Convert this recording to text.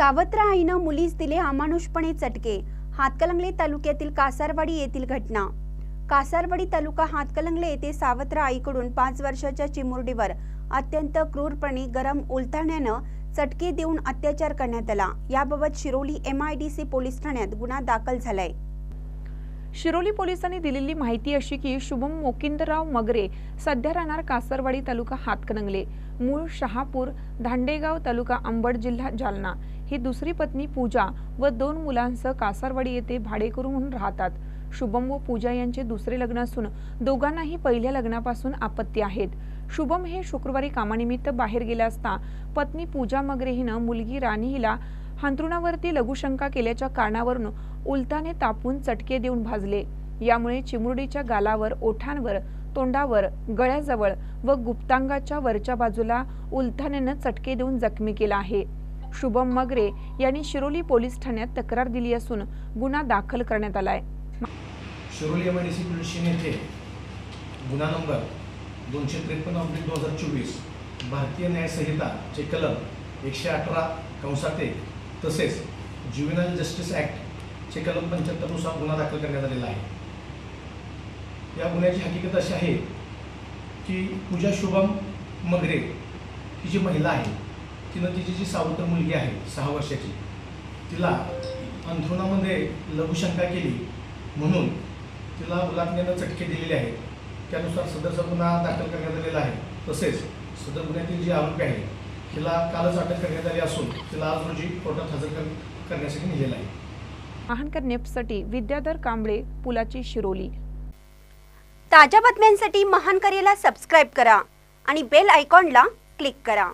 सावत्र आईनं मुलीस दिले अमानुषपणे चटके. हातकलंगले तालुक्यातील कासारवाडी येथील घटना. कासारवाडी तालुका हातकलंगले येथे सावत्र आईकडून पाच वर्षाच्या चिमुरडीवर अत्यंत क्रूरपणे गरम उलथाण्यानं चटके देऊन अत्याचार करण्यात आला. याबाबत Shiroli M I D C police ठाण्यात गुन्हा दाखल झालाय. शिरोली पोलिसांनी दिलेली माहिती अशी की शुभम मोकिंदराव मगरे सध्या राहणार कासरवाडी तालुका हातकणंगले. मूळ शहापूर धांडेगाव तालुका अंबड जिल्हा जालना. ही दुसरी पत्नी पूजा व दोन मुलांसह कासारवाडी येथे भाडेकरू म्हणून राहतात. शुभम व पूजा यांचे दुसरे लग्न असून दोघांनाही पहिल्या लग्नापासून आपत्ती आहेत. शुभम हे शुक्रवारी कामानिमित्त बाहेर गेले असता पत्नी पूजा मगरे हिनं मुलगी राणी हिला हांतरुणावरती लघुशंका केल्याच्या कारणावरून उलटाने तापून चटके देऊन भाजले. यामुळे चिमुरडीच्या गालावर ओठांवर तोंडावर गळ्याजवळ व गुप्तांगाच्या वरच्या बाजूला उलथाण्यानं चटके देऊन जखमी केला आहे. शुभम मगरे यांनी शिरोली पोलीस ठाण्यात तक्रार दिली असून गुन्हा दाखल करण्यात आलाय Shiroli M I D C police येथे गुन्हा नंबर दोनशे त्रेपन्न ऑब्लिक दोन हजार चोवीस भारतीय न्यायसंहिता चे कलम एकशे अठरा कंसात एक तसेच ज्युव्हिनल जस्टिस ॲक्टचे कलम पंच्याहत्तरनुसार गुन्हा दाखल करण्यात आलेला आहे. या गुन्ह्याची हकीकत अशी आहे की पूजा शुभम मगरे ही जी महिला आहे तिनं तिची जी सावत्र मुलगी आहे सहा वर्षाची तिला अंथरुणामध्ये लघुशंका केली. म्हणून तिला उलाटण्यानं चटके दिलेले आहेत. त्यानुसार सदरचा गुन्हा दाखल करण्यात आलेला आहे. तसेच सदर गुन्ह्यातील जी आरोपी आहे तिला कालच अटक करण्यात आली असून तिला आज रोजी कोर्टात हजर कर करण्यासाठी नेलेलं आहे. महानकर नेपसाठी विद्याधर कांबळे पुलाची शिरोली. ताज्या बातम्यांसाठी महान करेला सबस्क्राईब करा आणि बेल आयकॉनला क्लिक करा.